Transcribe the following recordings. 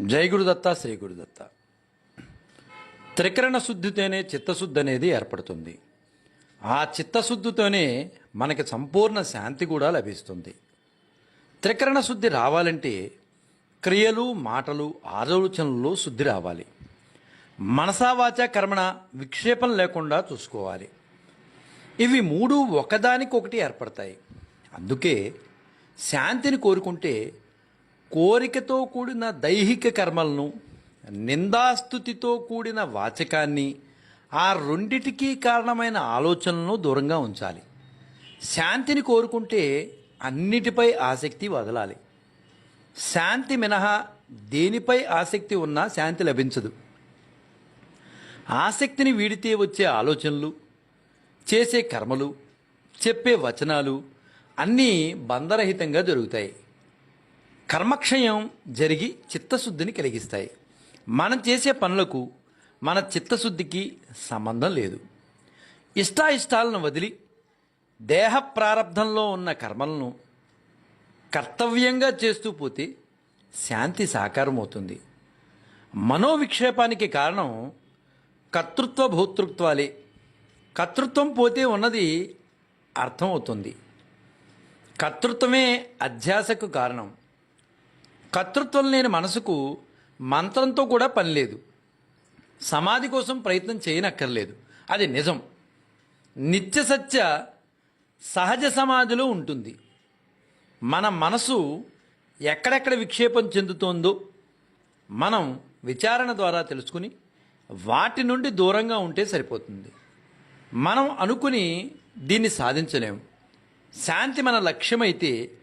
జై గురుదత్త శ్రీ గురుదత్త త్రికరణ శుద్ధితోనే చిత్తశుద్ధి అనేది ఏర్పడుతుంది. ఆ చిత్తశుద్ధితోనే మనకి సంపూర్ణ శాంతి కూడా లభిస్తుంది. త్రికరణ శుద్ధి రావాలంటే క్రియలు మాటలు ఆలోచనలు శుద్ధి రావాలి. మనసావాచ కర్మణ విక్షేపం లేకుండా చూసుకోవాలి. ఇవి మూడు ఒకదానికొకటి ఏర్పడతాయి. అందుకే శాంతిని కోరుకుంటే కోరికతో కూడిన దైహిక కర్మలను నిందాస్తుతితో కూడిన వాచకాన్ని ఆ రెండిటికీ కారణమైన ఆలోచనలను దూరంగా ఉంచాలి. శాంతిని కోరుకుంటే అన్నిటిపై ఆసక్తి వదలాలి. శాంతి మినహా దేనిపై ఆసక్తి ఉన్నా శాంతి లభించదు. ఆసక్తిని వీడితే వచ్చే ఆలోచనలు చేసే కర్మలు చెప్పే వచనాలు అన్నీ బంధరహితంగా జరుగుతాయి. కర్మక్షయం జరిగి చిత్తశుద్ధిని కలిగిస్తాయి. మనం చేసే పనులకు మన చిత్తశుద్ధికి సంబంధం లేదు. ఇష్టాయిష్టాలను వదిలి దేహ ప్రారంధంలో ఉన్న కర్మలను కర్తవ్యంగా చేస్తూ పోతే శాంతి సాకారం అవుతుంది మనోవిక్షేపానికి కారణం కర్తృత్వ భోతృత్వాలే కర్తృత్వం పోతే ఉన్నది అర్థమవుతుంది. కర్తృత్వమే అధ్యాసకు కారణం. కర్తృత్వం లేని మనసుకు మంత్రంతో కూడా పని లేదు. సమాధి కోసం ప్రయత్నం చేయనక్కర్లేదు. అది నిజం. నిత్య సత్య సహజ సమాధిలో ఉంటుంది. మన మనసు ఎక్కడెక్కడ విక్షేపం చెందుతోందో మనం విచారణ ద్వారా తెలుసుకుని వాటి నుండి దూరంగా ఉంటే సరిపోతుంది. మనం అనుకుని దీన్ని సాధించలేము. శాంతి మన లక్ష్యమైతే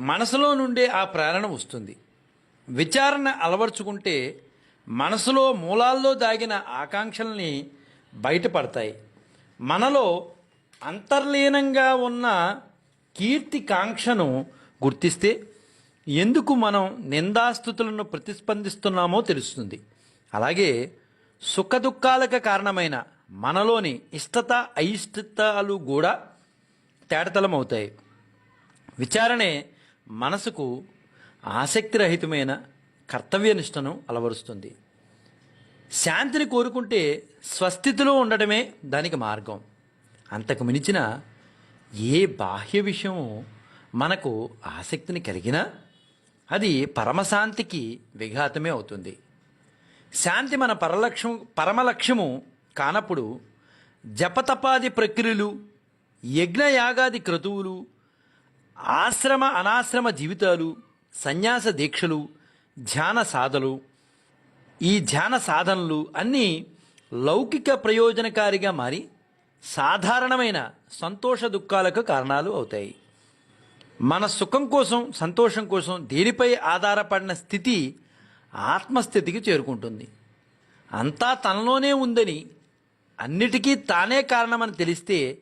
మనసులో నుండే ఆ ప్రేరణ వస్తుంది. విచారణ అలవర్చుకుంటే మనసులో మూలాల్లో దాగిన ఆకాంక్షల్ని బయటపడతాయి. మనలో అంతర్లీనంగా ఉన్న కీర్తి కాంక్షను గుర్తిస్తే ఎందుకు మనం నిందాస్థుతులను ప్రతిస్పందిస్తున్నామో తెలుస్తుంది. అలాగే సుఖదుఖాలకు కారణమైన మనలోని ఇష్టత అయిష్టతలు కూడా తేడతలమవుతాయి విచారణే మనసుకు ఆసక్తిరహితమైన కర్తవ్యనిష్టను అలవరుస్తుంది. శాంతిని కోరుకుంటే స్వస్థితిలో ఉండటమే దానికి మార్గం. అంతకు మించిన ఏ బాహ్య విషయం మనకు ఆసక్తిని కలిగినా అది పరమశాంతికి విఘాతమే అవుతుంది. శాంతి మన పరలక్ష్యం పరమలక్ష్యము కానప్పుడు జపతపాది ప్రక్రియలు యజ్ఞయాగాది క్రతువులు ఆశ్రమ అనాశ్రమ జీవితాలు సన్యాస దీక్షలు ధ్యాన సాధలు. ఈ ధ్యాన సాధనలు అన్నీ లౌకిక ప్రయోజనకారిగా మారి సాధారణమైన సంతోష దుఃఖాలకు కారణాలు అవుతాయి. మన సుఖం కోసం సంతోషం కోసం దేనిపై ఆధారపడిన స్థితి ఆత్మస్థితికి చేరుకుంటుంది. అంతా తనలోనే ఉందని అన్నిటికీ తానే కారణమని తెలిస్తే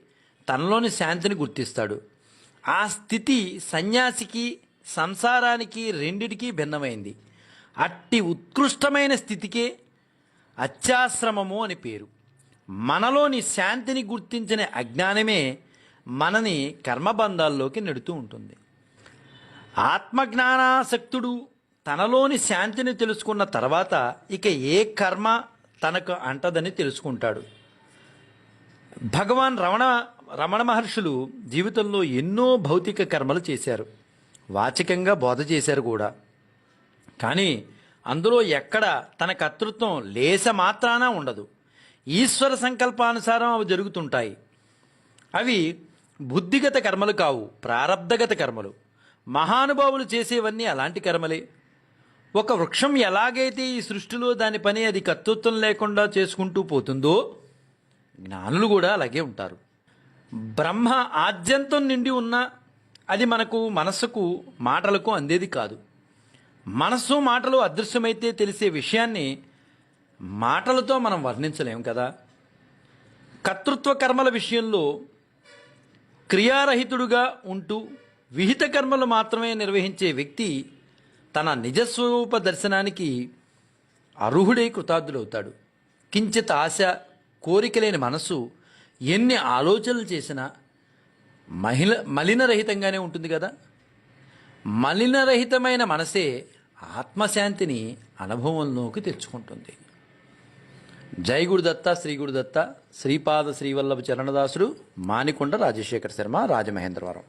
తనలోని శాంతిని గుర్తిస్తాడు. ఆ స్థితి సన్యాసికి సంసారానికి రెండిటికీ భిన్నమైంది. అట్టి ఉత్కృష్టమైన స్థితికే అత్యాశ్రమము అని పేరు. మనలోని శాంతిని గుర్తించిన అజ్ఞానమే మనని కర్మబంధాల్లోకి నెడుతూ ఉంటుంది. ఆత్మజ్ఞానాసక్తుడు తనలోని శాంతిని తెలుసుకున్న తర్వాత ఇక ఏ కర్మ తనకు అంటదని తెలుసుకుంటాడు. భగవాన్ రమణ రమణ మహర్షులు జీవితంలో ఎన్నో భౌతిక కర్మలు చేశారు. వాచికంగా బోధ చేశారు కూడా. కానీ అందులో ఎక్కడ తన కర్తృత్వం లేస మాత్రాన ఉండదు. ఈశ్వర సంకల్పానుసారం అవి జరుగుతుంటాయి. అవి బుద్ధిగత కర్మలు కావు ప్రారబ్ధగత కర్మలు. మహానుభావులు చేసేవన్నీ అలాంటి కర్మలే. ఒక వృక్షం ఎలాగైతే ఈ సృష్టిలో దాని పని అది కర్తృత్వం లేకుండా చేసుకుంటూ పోతుందో జ్ఞానులు కూడా అలాగే ఉంటారు. బ్రహ్మ ఆద్యంతం నిండి ఉన్న అది మనకు మనస్సుకు మాటలకు అందేది కాదు. మనస్సు మాటలు అదృశ్యమైతే తెలిసే విషయాన్ని మాటలతో మనం వర్ణించలేం కదా. కర్తృత్వ కర్మల విషయంలో క్రియారహితుడుగా ఉంటూ విహిత కర్మలు మాత్రమే నిర్వహించే వ్యక్తి తన నిజస్వరూప దర్శనానికి అర్హుడై కృతార్థుడవుతాడు. కించిత్ ఆశ కోరిక లేని మనస్సు ఎన్ని ఆలోచనలు చేసినా మహిళ మలినరహితంగానే ఉంటుంది కదా? మలినరహితమైన మనసే ఆత్మశాంతిని అనుభవంలోకి తెచ్చుకుంటుంది. జైగుడు గురుదత్త శ్రీ శ్రీపాద శ్రీవల్లభ చరణదాసుడు మానికొండ రాజశేఖర శర్మ రాజమహేంద్రవరం.